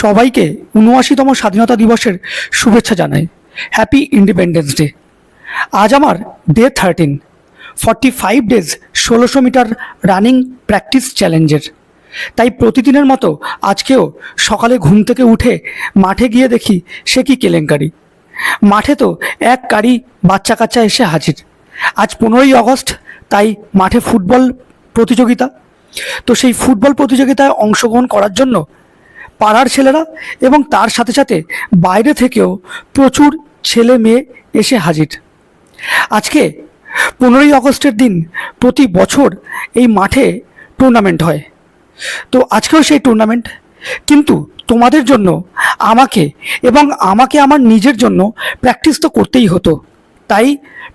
সবাইকে উনআশিতম স্বাধীনতা দিবসের শুভেচ্ছা জানাই। হ্যাপি ইন্ডিপেন্ডেন্স ডে আজ আমার day thirteen forty five days ষোলোশো মিটার রানিং প্র্যাকটিস চ্যালেঞ্জের তাই প্রতিদিনের মতো আজকেও সকালে ঘুম থেকে উঠে মাঠে গিয়ে দেখি সে কি কেলেঙ্কারি। মাঠে তো এক কারি বাচ্চা কাচ্চা এসে হাজির। আজ পনেরোই আগস্ট, তাই মাঠে ফুটবল প্রতিযোগিতা। তো সেই ফুটবল প্রতিযোগিতায় অংশগ্রহণ করার জন্য পাড়ার ছেলেরা এবং তার সাথে সাথে বাইরে থেকেও প্রচুর ছেলে মেয়ে এসে হাজির। আজকে পনেরোই আগস্টের দিন প্রতি বছর এই মাঠে টুর্নামেন্ট হয়। তো আজকেও সেই টুর্নামেন্ট কিন্তু তোমাদের জন্য, আমাকে এবং আমাকে আমার নিজের জন্য প্র্যাকটিস তো করতেই হতো। তাই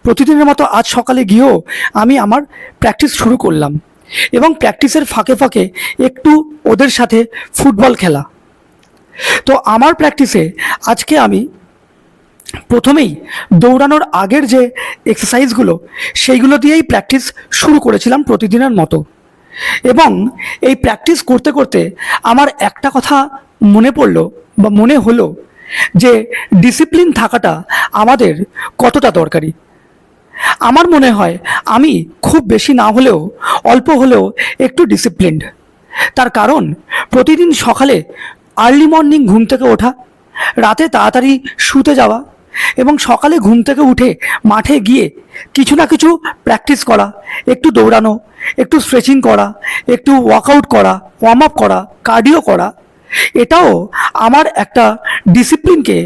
প্রতিদিনের মতো আজ সকালে গিয়েও আমি আমার প্র্যাকটিস শুরু করলাম। এবং প্র্যাকটিসের ফাঁকে ফাঁকে একটু ওদের সাথে ফুটবল খেলা। তো আমার প্র্যাকটিসে আজকে আমি প্রথমেই দৌড়ানোর আগের যে এক্সারসাইজগুলো সেইগুলো দিয়েই প্র্যাকটিস শুরু করেছিলাম প্রতিদিনের মতো। এবং এই প্র্যাকটিস করতে করতে আমার একটা কথা মনে পড়ল বা মনে হলো যে ডিসিপ্লিন থাকাটা আমাদের কতটা দরকারি। আমার মনে হয় আমি খুব বেশি না হলেও অল্প হলেও একটু ডিসিপ্লিনড তার কারণ প্রতিদিন সকালে আর্লি মর্নিং ঘুম থেকে ওঠা, রাতে তাড়াতাড়ি শুতে যাওয়া এবং সকালে ঘুম থেকে উঠে মাঠে গিয়ে কিছু না কিছু প্র্যাকটিস করা, একটু দৌড়ানো, একটু স্ট্রেচিং করা, একটু ওয়ার্কআউট করা ওয়ার্ম আপ করা কার্ডিও করা, এটাও আমার একটা ডিসিপ্লিনকে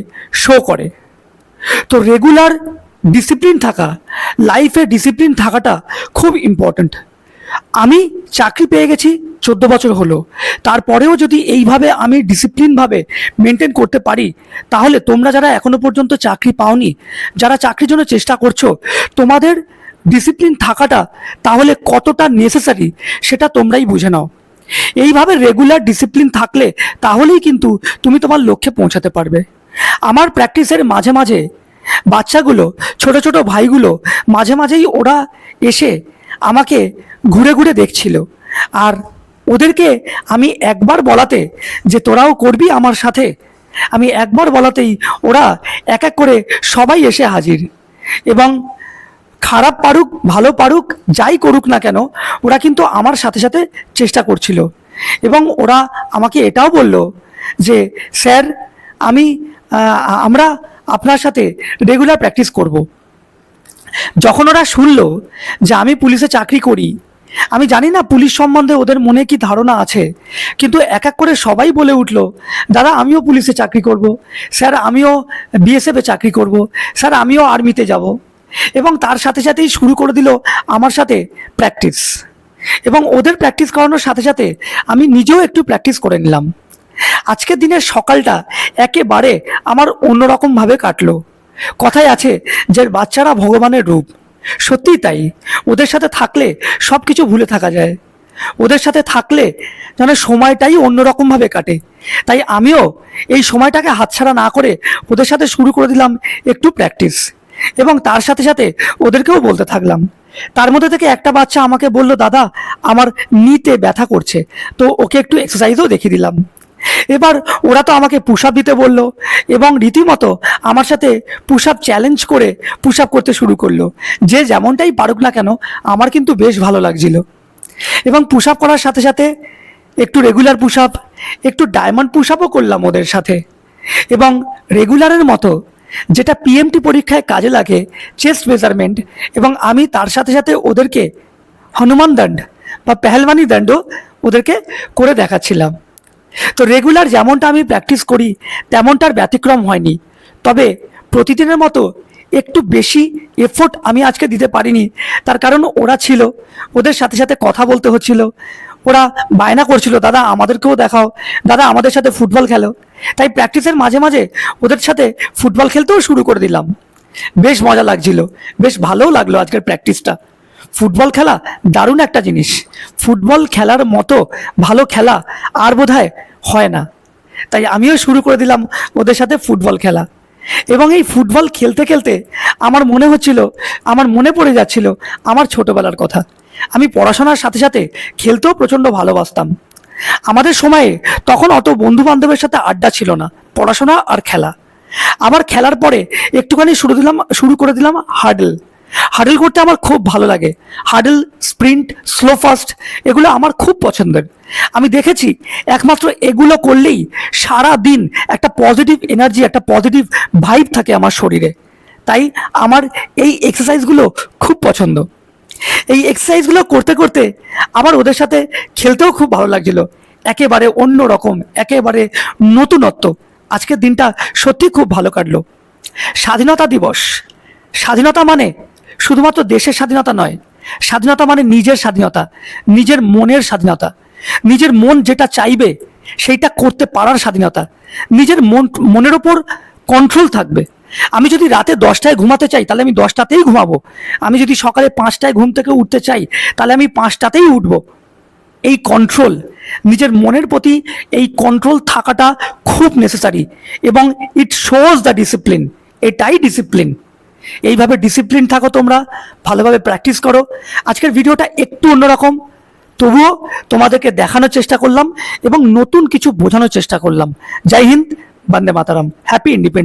শো করে। তো রেগুলার ডিসিপ্লিন থাকা লাইফে ডিসিপ্লিন থাকাটা খুব ইম্পর্ট্যান্ট আমি চাকরি পেয়ে গেছি চোদ্দ বছর হলো। তারপরেও যদি এইভাবে আমি ডিসিপ্লিনভাবে মেনটেন করতে পারি, তাহলে তোমরা যারা এখনও পর্যন্ত চাকরি পাওনি, যারা চাকরির জন্য চেষ্টা করছ, তোমাদের ডিসিপ্লিন থাকাটা তাহলে কতটা নেসেসারি সেটা তোমরাই বুঝে নাও। এইভাবে রেগুলার ডিসিপ্লিন থাকলে তাহলেই কিন্তু তুমি তোমার লক্ষ্যে পৌঁছাতে পারবে। আমার প্র্যাকটিসের মাঝে মাঝে বাচ্চাগুলো, ছোট ছোট ভাইগুলো মাঝে মাঝেই ওরা এসে আমাকে ঘুরে ঘুরে দেখছিল। আর ওদেরকে আমি একবার বলাতে যে তোরাও করবি আমার সাথে, আমি একবার বলাতেই ওরা এক এক করে সবাই এসে হাজির। এবং খারাপ পারুক, ভালো পারুক, যাই করুক না কেন, ওরা কিন্তু আমার সাথে সাথে চেষ্টা করছিল। এবং ওরা আমাকে এটাও বলল যে, স্যার, আমি আমরা আপনার সাথে রেগুলার প্র্যাকটিস করব। যখন ওরা শুনলো যে আমি পুলিশে চাকরি করি, আমি জানি না পুলিশ সম্বন্ধে ওদের মনে কি ধারণা আছে, কিন্তু এক এক করে সবাই বলে উঠল, দাদা, আমিও পুলিশে চাকরি করব, স্যার, আমিও বিএসএফে চাকরি করব, স্যার, আমিও আর্মিতে যাব। এবং তার সাথে সাথেই শুরু করে দিল আমার সাথে প্র্যাকটিস। এবং ওদের প্র্যাকটিস করানোর সাথে সাথে আমি নিজেও একটু প্র্যাকটিস করে নিলাম। আজকের দিনের সকালটা একেবারে আমার অন্যরকমভাবে কাটলো। কথায় আছে যে বাচ্চারা ভগবানের রূপ। সত্যিই তাই। ওদের সাথে থাকলে সব কিছু ভুলে থাকা যায়। ওদের সাথে থাকলে যেন সময়টাই অন্যরকমভাবে কাটে। তাই আমিও এই সময়টাকে হাতছাড়া না করে ওদের সাথে শুরু করে দিলাম একটু প্র্যাকটিস এবং তার সাথে সাথে ওদেরকেও বলতে থাকলাম। তার মধ্যে থেকে একটা বাচ্চা আমাকে বলল, দাদা, আমার নিতে ব্যথা করছে। তো ওকে একটু এক্সারসাইজও দেখিয়ে দিলাম। এবার ওরা তো আমাকে পুশ আপ দিতে বলল এবং রীতিমতো আমার সাথে পুশ আপ চ্যালেঞ্জ করে পুশ আপ করতে শুরু করল। যে যেমনটাই পারুক না কেন, আমার কিন্তু বেশ ভালো লাগছিল। এবং পুশ আপ করার সাথে সাথে একটু রেগুলার পুশ আপ একটু ডায়মন্ড পুশ আপও করলাম ওদের সাথে। এবং রেগুলারের মতো যেটা পিএমটি পরীক্ষায় কাজে লাগে চেস্ট মেজারমেন্ট এবং আমি তার সাথে সাথে ওদেরকে হনুমান দণ্ড বা পেহলবানি দণ্ড ওদেরকে করে দেখাচ্ছিলাম। তো রেগুলার যেমনটা আমি প্র্যাকটিস করি, তেমনটার ব্যতিক্রম হয়নি। তবে প্রতিদিনের মতো একটু বেশি এফোর্ট আমি আজকে দিতে পারিনি। তার কারণ ওরা ছিল, ওদের সাথে সাথে কথা বলতে হচ্ছিল, ওরা বায়না করছিল, দাদা, আমাদেরকেও দেখাও। দাদা, আমাদের সাথে ফুটবল খেলো। তাই প্র্যাকটিসের মাঝে মাঝে ওদের সাথে ফুটবল খেলতেও শুরু করে দিলাম। বেশ মজা লাগছিল, বেশ ভালোও লাগল আজকের প্র্যাকটিসটা ফুটবল খেলা দারুণ একটা জিনিস। ফুটবল খেলার মতো ভালো খেলা আর বোধ হয় না। তাই আমিও শুরু করে দিলাম ওদের সাথে ফুটবল খেলা। এবং এই ফুটবল খেলতে খেলতে আমার মনে হচ্ছিল, আমার মনে পড়ে যাচ্ছিল আমার ছোটবেলার কথা। আমি পড়াশোনার সাথে সাথে খেলতেও প্রচণ্ড ভালোবাসতাম। আমাদের সময়ে তখন অত বন্ধু বান্ধবের সাথে আড্ডা ছিল না, পড়াশোনা আর খেলা। আবার খেলার পরে একটুখানি শুরু দিলাম, শুরু করে দিলাম হার্ডেল হার্ডেল করতে আমার খুব ভালো লাগে। হার্ডেল স্প্রিন্ট স্লো ফাস্ট এগুলো আমার খুব পছন্দের। আমি দেখেছি, একমাত্র এগুলো করলেই সারা দিন একটা পজিটিভ এনার্জি একটা পজিটিভ ভাইব থাকে আমার শরীরে। তাই আমার এই এক্সারসাইজগুলো খুব পছন্দ। এই এক্সারসাইজগুলো করতে করতে আমার ওদের সাথে খেলতেও খুব ভালো লাগছিল। একেবারে অন্য রকম একেবারে নতুনত্ব। আজকের দিনটা সত্যি খুব ভালো কাটলো। স্বাধীনতা দিবস। স্বাধীনতা মানে শুধুমাত্র দেশের স্বাধীনতা নয়, স্বাধীনতা মানে নিজের স্বাধীনতা, নিজের মনের স্বাধীনতা। নিজের মন যেটা চাইবে, সেইটা করতে পারার স্বাধীনতা। নিজের মন, মনের ওপর কন্ট্রোল থাকবে। আমি যদি রাতে দশটায় ঘুমাতে চাই, তাহলে আমি দশটাতেই ঘুমাবো। আমি যদি সকালে পাঁচটায় ঘুম থেকে উঠতে চাই, তাহলে আমি পাঁচটাতেই উঠবো। এই কন্ট্রোল নিজের মনের প্রতি এই কন্ট্রোল থাকাটা খুব নেসেসারি এবং ইট শোজ দ্য ডিসিপ্লিন এটাই ডিসিপ্লিন এইভাবে ডিসিপ্লিন থাকো তোমরা, ভালোভাবে প্র্যাকটিস করো। আজকের ভিডিওটা একটু অন্যরকম, তবুও তোমাদেরকে দেখানোর চেষ্টা করলাম এবং নতুন কিছু বোঝানোর চেষ্টা করলাম। জয় হিন্দ, বন্দে মাতারাম হ্যাপি ইন্ডিপেন্ডেন্স